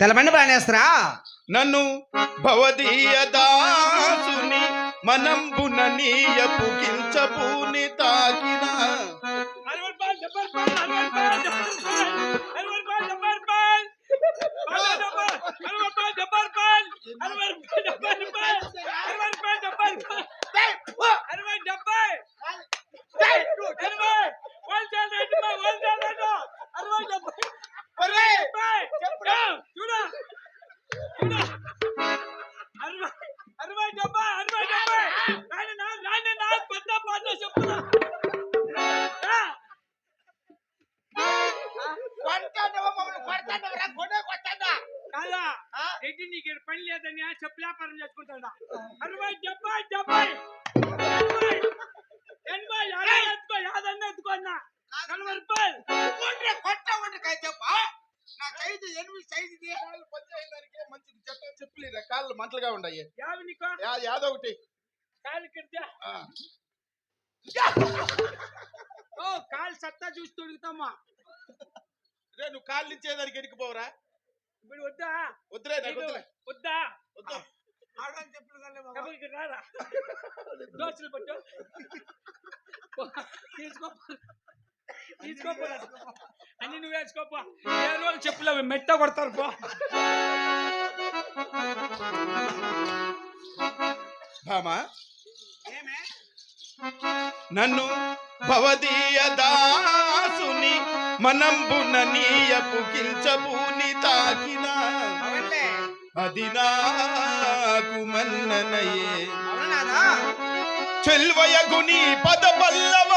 తెల్లబండి ప్రాణేస్తారా నన్ను భవదీయ దాసుని మనంబున నీయపు కించపూని తాకిన. నీకు పని లేదని చెప్పు వ్యాపారం చేసుకుంటాడా అరవై డెబ్బై డెబ్బై మంచి చెత్త చెప్పులు కాళ్ళు మంటలుగా ఉన్నాయి యావి నీకో? యాదో ఒకటి. కాలు కిడితే ఆ. ఓ కాలు సత్తా చూసి తొడుగుతామా? రే, నువ్వు కాళ్ళు ఇచ్చేదానికి ఎడికిపోవరా ఇప్పుడు వద్దా? నాకు వద్దులే. వద్దా? వద్దు. డబ్బులకి రారా? దోశలు పట్టు. పో, తీసుకో తీసుకోపో అన్ని నువ్వు వేసుకోపో. ఏ రోజు చెప్పులు మెట్ట కొడతారు పో. భామా నన్ను భవదీయ దాసుని మనంబున నీయపు కించపూని తాకిన. అది నాకు మన్ననయే. అవునాదా చెల్వయగుని పద పల్లవం